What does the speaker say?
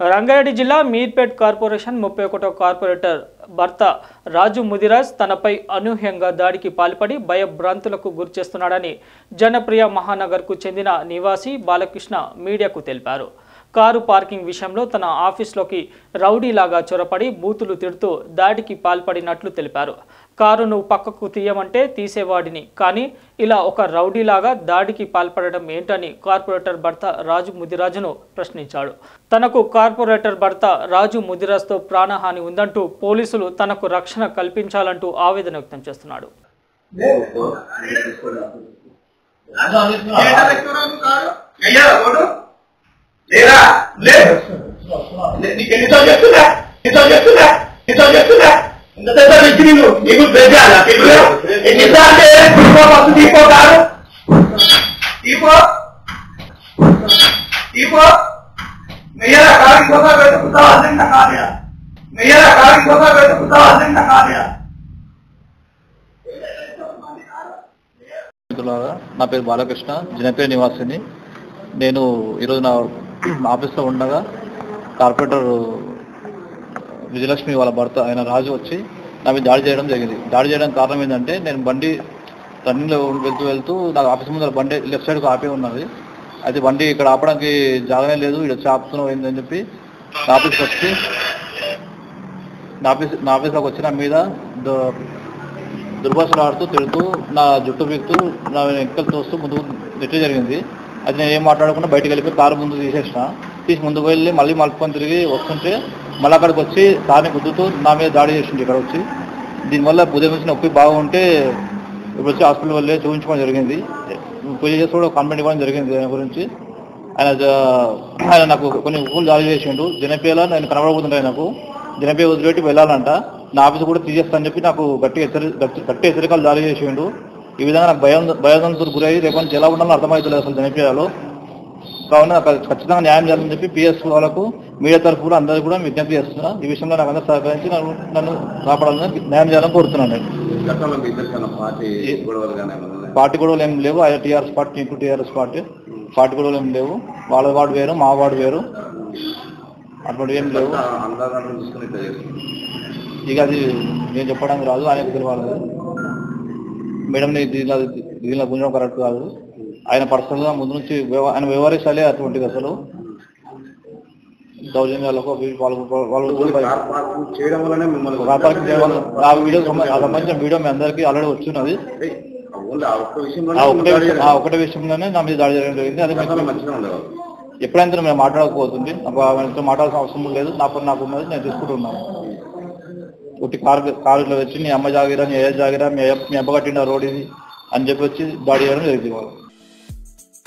రంగారెడ్డి జిల్లా మీర్పేట్ కార్పొరేషన్ ముప్పై ఒకటో కార్పొరేటర్ భర్త రాజు ముదిరాజ్ తనపై అనూహ్యంగా దాడికి పాల్పడి భయభ్రాంతులకు గురిచేస్తున్నాడని జనప్రియ మహానగర్కు చెందిన నివాసి బాలకృష్ణ మీడియాకు తెలిపారు. కారు పార్కింగ్ విషయంలో తన ఆఫీస్లోకి రౌడీలాగా చొరపడి బూతులు తిడుతూ దాడికి పాల్పడినట్లు తెలిపారు. కారును పక్కకు తీయమంటే తీసేవాడిని కానీ ఇలా ఒక రౌడీలాగా దాడికి పాల్పడడం ఏంటని కార్పొరేటర్ భర్త రాజు ముదిరాజును ప్రశ్నించాడు. తనకు కార్పొరేటర్ భర్త రాజు ముదిరాజ్తో ప్రాణహాని ఉందంటూ పోలీసులు తనకు రక్షణ కల్పించాలంటూ ఆవేదన వ్యక్తం చేస్తున్నాడు. అయ్యా నీకు ఎన్నిసార్లు చెప్తున్నా ఎన్నిసార్లు చెప్తున్నా ఎన్నిసార్లు చెప్తున్నా ఇంతసేపు ఇచ్చి నీకు నీకు బెజాలా పిల్లలు ఎన్నిసార్లు తీపో బస్సు తీపో కాదు తీపో తీపో మెయ్యల కాకి కోసం పెట్టుకుంటావా అన్న కాదు మెయ్యల కాకి కోసం పెట్టుకుంటావా అన్న కాదు మిత్రులారా నా పేరు బాలకృష్ణ జనపేట నివాసిని నేను ఈరోజు నా ఆఫీస్లో ఉండగా కార్పొరేటర్ విజయలక్ష్మి వాళ్ళ భర్త ఆయన రాజు వచ్చి నా మీద దాడి చేయడం జరిగింది. దాడి చేయడం కారణం ఏంటంటే నేను బండి రన్నింగ్లో వెళ్తూ వెళ్తూ నాకు ఆఫీస్ ముందర బండి లెఫ్ట్ సైడ్కి ఆపే ఉన్నది. అయితే బండి ఇక్కడ ఆపడానికి జాగనే లేదు. ఇక్కడ ఆపుతున్నావు ఏందని చెప్పి నా ఆఫీస్కి వచ్చి నా ఆఫీస్ నా ఆఫీస్లోకి వచ్చి నా మీద దుర్భాషలు ఆడుతూ తిడుతూ నా జుట్టు పీకుతూ నా వెనకలు తోస్తూ ముందుకు నెట్టి జరిగింది. అది నేను ఏం మాట్లాడకుండా బయటకు వెళ్ళిపోయి కారు ముందు తీసేసిన. తీసి ముందుకు వెళ్ళి మళ్ళీ మలుపుకొని తిరిగి వస్తుంటే మళ్ళీ అక్కడికి వచ్చి దాన్ని గుద్దుతూ నా మీద దాడి చేసింది ఇక్కడ వచ్చి. దీనివల్ల ఉదయం నుంచి నొప్పి బాగుంటే ఇప్పుడు వచ్చి హాస్పిటల్ వెళ్ళి చూపించుకోవడం జరిగింది. పూజ చేసి కూడా కంప్లైంట్ ఇవ్వడం జరిగింది దాని గురించి. ఆయన ఆయన నాకు కొన్ని ఊళ్ళు దాడి చేసిండు. జనపేల నేను కనబడబోతుంటాయి నాకు. జనపే వదిలిపెట్టి వెళ్ళాలంట. నా ఆఫీస్ కూడా తీసేస్తా అని చెప్పి నాకు గట్టి హెచ్చరి గట్టి గట్టి హెచ్చరికలు జారీ చేసిండు. ఈ విధంగా నాకు భయం భయోదంతులు గురయ్యి రేపటి నుంచి ఎలా ఉండాలని అర్థమవుతుంది అసలు జనపేలో కావున ఖచ్చితంగా న్యాయం చేయాలని చెప్పి పిఎస్ వాళ్ళకు మీడియా తరఫు కూడా అందరూ కూడా విజ్ఞప్తి చేస్తున్నా. ఈ విషయంలో నాకు అందరూ సహకరించి నన్ను నన్ను కాపాడాలని న్యాయం చేయాలని కోరుతున్నాను పార్టీ గొడవలు ఏం లేవు. ఆయన TRS party into TRS party. Party గొడవలు ఏం లేవు. వాళ్ళ వాడు వేరు మా వాడు వేరు. అటువంటి ఏం లేవు. ఇక అది నేను చెప్పడానికి రాదు. ఆయనకు తెలియాలి. మేడం దీనిలో దీనిలో గుంజడం కరెక్ట్ కాదు. ఆయన పర్సనల్గా ముందు నుంచి ఆయన వ్యవహరిస్తాలే అటువంటిది అసలు. దౌర్జన్యాలకు కార్ చేయడం వల్లనే వీడియో సంబ- ఆ సంబంధించిన వీడియో మీ అందరికీ ఆల్రెడీ వచ్చినది. ఒకటే విషయంలోనే నా మీద దాడి చేయడం జరిగింది. అది ఎప్పుడైనా మేము మాట్లాడకపోతుంది. ఆమెతో మాట్లాడాల్సిన అవసరం లేదు. నా పని నాకు ఉన్నది నేను తీసుకుంటున్నాను ఒకటి కారు కారులో వచ్చి నీ అమ్మ జాగిరా నీ అయ్య జాగిరా మీ అబ్బ కట్టిన రోడ్ ఇది అని చెప్పి వచ్చి దాడి చేయడం జరిగింది. వాళ్ళు